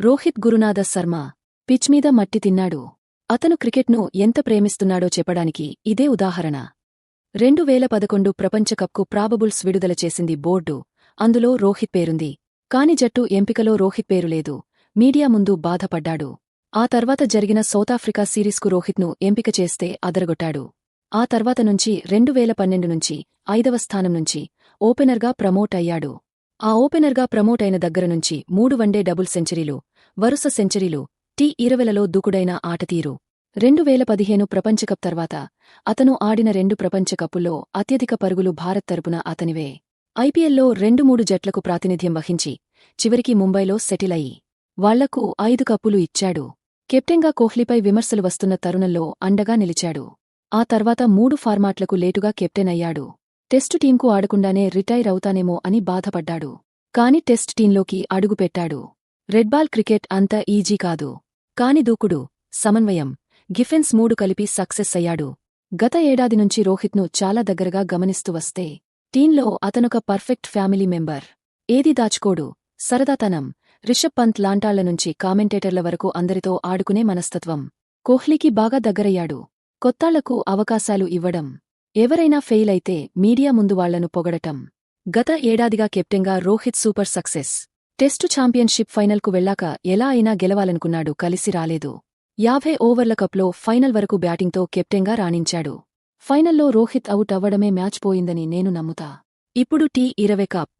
Rohit Gurunatha Sharma pitch మీద మట్టి తిన్నాడు. అతను క్రికెట్ను ఎంత ప్రేమిస్తున్నాడో చెప్పడానికి ఇదే ఉదాహరణ. రెండు వేల పదకొండు ప్రపంచకప్కు ప్రాబబుల్స్ విడుదల చేసింది బోర్డు. అందులో రోహిత్ పేరుంది. కాని జట్టు ఎంపికలో రోహిత్ పేరు లేదు. మీడియా ముందు బాధపడ్డాడు. ఆ తర్వాత జరిగిన సౌతాఫ్రికా సిరీస్కు రోహిత్ను ఎంపిక చేస్తే అదరగొట్టాడు. ఆ తర్వాత నుంచి రెండు వేల పన్నెండు నుంచి ఐదవ స్థానం నుంచి ఓపెనర్గా ప్రమోట్ అయ్యాడు. ఆ ఓపెనర్గా ప్రమోట్ అయిన దగ్గర నుంచి మూడు వన్డే డబుల్ సెంచరీలు వరుస సెంచరీలు టీ ఇరవెలలో దూకుడైన ఆటతీరు రెండు వేల పదిహేను ప్రపంచకప్ తర్వాత అతను ఆడిన రెండు ప్రపంచకప్పుల్లో అత్యధిక పరుగులు భారత్ తరపున అతనివే. ఐపీఎల్లో రెండు మూడు జట్లకు ప్రాతినిధ్యం వహించి చివరికి ముంబైలో సెటిల్ అయి వాళ్ళకు ఐదు కప్పులు ఇచ్చాడు. కెప్టెన్గా కోహ్లీపై విమర్శలు వస్తున్న తరుణంలో అండగా నిలిచాడు. ఆ తర్వాత మూడు ఫార్మాట్లకు లేటుగా కెప్టెన్ అయ్యాడు. టెస్టు టీంకు ఆడకుండానే రిటైర్ అవుతానేమో అని బాధపడ్డాడు. కాని టెస్ట్ టీంలోకి అడుగుపెట్టాడు రెడ్బాల్ క్రికెట్ అంత ఈజీ కాదు. కాని దూకుడు సమన్వయం గిఫెన్స్ మూడు కలిపి సక్సెస్ అయ్యాడు. గత ఏడాది నుంచి రోహిత్ను చాలా దగ్గరగా గమనిస్తూ వస్తే టీంలో అతనొక పర్ఫెక్ట్ ఫ్యామిలీ మెంబర్. ఏది దాచుకోడు సరదాతనం రిషబ్ పంత్ లాంటాళ్ళ నుంచి కామెంటేటర్ల వరకు అందరితో ఆడుకునే మనస్తత్వం. కోహ్లీకి బాగా దగ్గరయ్యాడు. కొత్తాళ్ళకు అవకాశాలు ఇవ్వడం ఎవరైనా ఫెయిల్ అయితే మీడియా ముందు వాళ్ళను పొగడటం. గత ఏడాదిగా కెప్టెన్గా Rohit super success. Test championship ఫైనల్కు వెళ్ళాక ఎలా అయినా గెలవాలనుకున్నాడు కలిసి రాలేదు. యాభై ఓవర్ల కప్లో ఫైనల్ వరకు బ్యాటింగ్తో కెప్టెన్గా రాణించాడు. ఫైనల్లో రోహిత్ అవుట్ అవ్వడమే మ్యాచ్ పోయిందని నేను నమ్ముతా. ఇప్పుడు టీ ఇరవై కప్.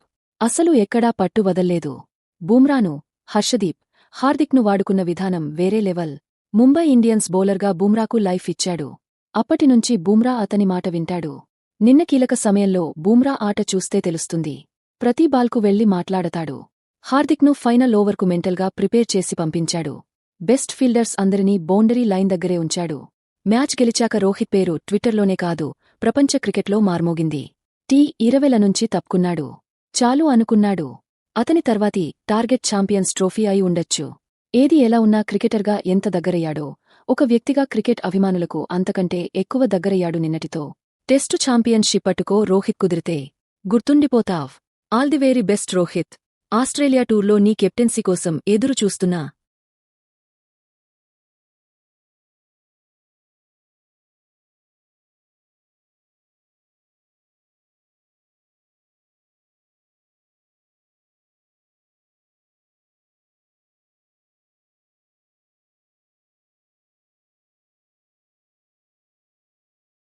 అసలు ఎక్కడా పట్టు వదల్లేదు. బూమ్రాను హర్షదీప్ హార్దిక్ను వాడుకున్న విధానం వేరే లెవెల్. ముంబై ఇండియన్స్ బౌలర్గా బూమ్రాకు లైఫ్ ఇచ్చాడు. అప్పటినుంచి బూమ్రా అతని మాట వింటాడు. నిన్న కీలక సమయంలో బూమ్రా ఆట చూస్తే తెలుస్తుంది. ప్రతి బాల్కు వెళ్ళి మాట్లాడతాడు. హార్దిక్ను ఫైనల్ ఓవర్కు మెంటల్గా ప్రిపేర్ చేసి పంపించాడు. బెస్ట్ ఫీల్డర్స్ అందరినీ బౌండరీ లైన్ దగ్గరే ఉంచాడు. మ్యాచ్ గెలిచాక రోహిత్ పేరు ట్విట్టర్లోనే కాదు ప్రపంచ క్రికెట్లో మార్మోగింది. టీ ఇరవెల నుంచి తప్పుకున్నాడు. చాలు అనుకున్నాడు. అతని తర్వాతి టార్గెట్ ఛాంపియన్స్ ట్రోఫీ అయి ఉండొచ్చు. ఏది ఎలా ఉన్నా క్రికెటర్గా ఎంత దగ్గరయ్యాడో ఒక వ్యక్తిగా క్రికెట్ అభిమానులకు అంతకంటే ఎక్కువ దగ్గరయ్యాడు నిన్నటితో. టెస్టు ఛాంపియన్షిప్ పట్టుకో రోహిత్ కుదిరితే. గుర్తుండిపోతావ్. All the very best Rohit. Australia టూర్లో నీ కెప్టెన్సీ కోసం ఎదురు చూస్తున్నా